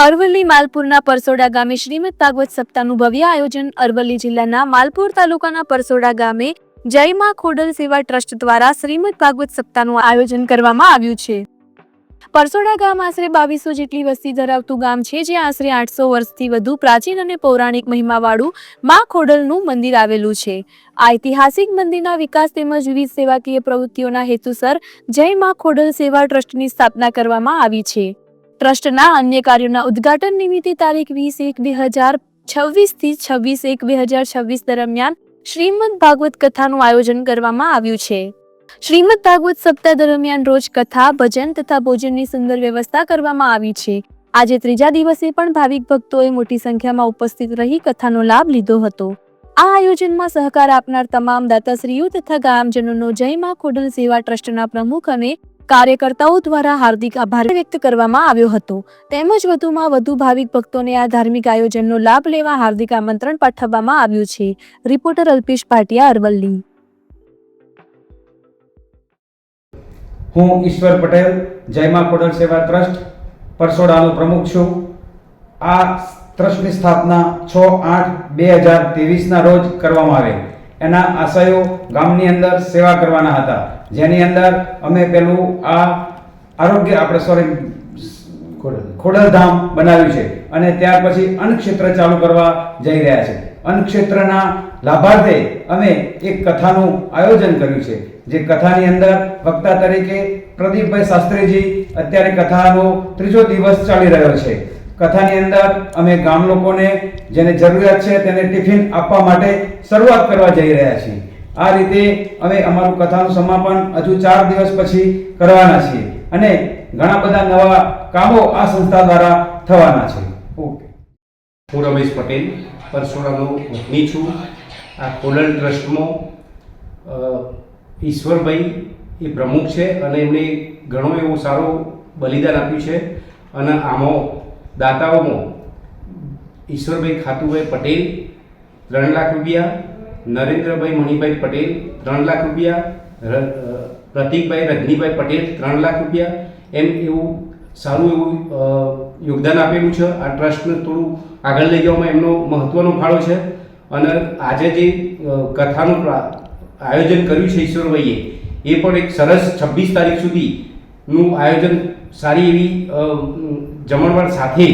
અરવલ્લી માલપુરના પરસોડા ગામે શ્રીમદ ભાગવત સપ્તાહનું ભવ્ય આયોજન અરવલ્લી જિલ્લાના માલપુર તાલુકાના પરસોડા ગામે જય માં ખોડલ સેવા ટ્રસ્ટ દ્વારા શ્રીમદ ભાગવત સપ્તાહનું આયોજન કરવામાં આવ્યું છે. પરસોડા ગામ આશરે બાવીસો જેટલી વસ્તી ધરાવતું ગામ છે, જે આશરે આઠસો વર્ષથી વધુ પ્રાચીન અને પૌરાણિક મહિમાવાળું માં ખોડલનું મંદિર આવેલું છે. આ ઐતિહાસિક મંદિરના વિકાસ તેમજ વિવિધ સેવાકીય પ્રવૃત્તિઓના હેતુસર જય માં ખોડલ સેવા ટ્રસ્ટની સ્થાપના કરવામાં આવી છે. ટ્રસ્ટના અન્ય કાર્યોના ઉદ્ઘાટન નિમિત્તે તારીખ વીસ એક બે હજાર છવ્વીસથી છવ્વીસ એક બે હજાર છવ્વીસ દરમિયાન શ્રીમદ ભાગવત કથાનું આયોજન કરવામાં આવ્યું છે. શ્રીમદ ભાગવત સપ્તાહ દરમિયાન રોજ કથા, ભજન તથા ભોજનની સુંદર વ્યવસ્થા કરવામાં આવી છે. આજે ત્રીજા દિવસે પણ ભાવિક ભક્તોએ મોટી સંખ્યામાં ઉપસ્થિત રહી કથાનો લાભ લીધો હતો. આ આયોજનમાં સહકાર આપનાર તમામ દાતાશ્રીઓ તથા ગામજનોનો જય માં ખોડલ સેવા ટ્રસ્ટના પ્રમુખ અને કાર્યકર્તાઓ દ્વારા હાર્દિક આભાર વ્યક્ત કરવામાં આવ્યો હતો. તેમજ વધુમાં વધુ ભાવિક ભક્તોને આ ધાર્મિક આયોજનનો લાભ લેવા હાર્દિક આમંત્રણ પાઠવવામાં આવ્યું છે. રિપોર્ટર અલ્પેશ પાટિયા અરવલ્લી. હું ઈશ્વર પટેલ, જયમા ખોડલ સેવા ટ્રસ્ટ, પરસોડાનો પ્રમુખ છું. આ ટ્રસ્ટની સ્થાપના છ આઠ બે હજાર ત્રેવીસના રોજ કરવામાં આવે એના આશયો ગામની અંદર સેવા કરવાના હતા. જેની અંદર અમે પેલું આ આરોગ્ય, આપણે સોરી ખોડલધામ બનાવ્યું છે. અને ત્યાર પછી અન્નક્ષેત્ર ચાલુ કરવા જઈ રહ્યા છે. અન્નક્ષેત્રના લાભાર્થે અમે એક કથાનું આયોજન કર્યું છે. જે કથાની અંદર વક્તા તરીકે પ્રદીપભાઈ શાસ્ત્રીજી અત્યારે કથાનો ત્રીજો દિવસ ચાલી રહ્યો છે. કથાની અંદર અમે ગામ લોકોને જેને જરૂરિયાત છે તેને ટિફિન આપવા માટે શરૂઆત કરવા જઈ રહ્યા છીએ. આ રીતે અમે અમારું કથાનું સમાપન હજુ ચાર દિવસ પછી કરવાના છીએ અને ઘણા બધા નવા કામો આ સંસ્થા દ્વારા થવાના છે. ઓકે. હું રમેશ પટેલ પરસોડાનો વતની છું. આ કોડલ ટ્રસ્ટમાં ઈશ્વરભાઈ એ પ્રમુખ છે અને એમણે ઘણો એવો સારો બલિદાન આપ્યું છે અને આમાં દાતાઓમાં ઈશ્વરભાઈ ખાતુભાઈ પટેલ, ત્રણ લાખ રૂપિયા, નરેન્દ્રભાઈ મણિભાઈ પટેલ, ત્રણ લાખ રૂપિયા પ્રતિકભાઈ રજનીભાઈ પટેલ, ત્રણ લાખ રૂપિયા. એમ એવું સારું એવું યોગદાન આપેલું છે. આ ટ્રસ્ટને થોડું આગળ લઈ જવામાં એમનો મહત્ત્વનો ફાળો છે. અને આજે જે કથાનું આયોજન કર્યું છે ઈશ્વરભાઈએ, એ પણ એક સરસ છવ્વીસ તારીખ સુધીનું આયોજન સારી એવી જમણવાર સાથે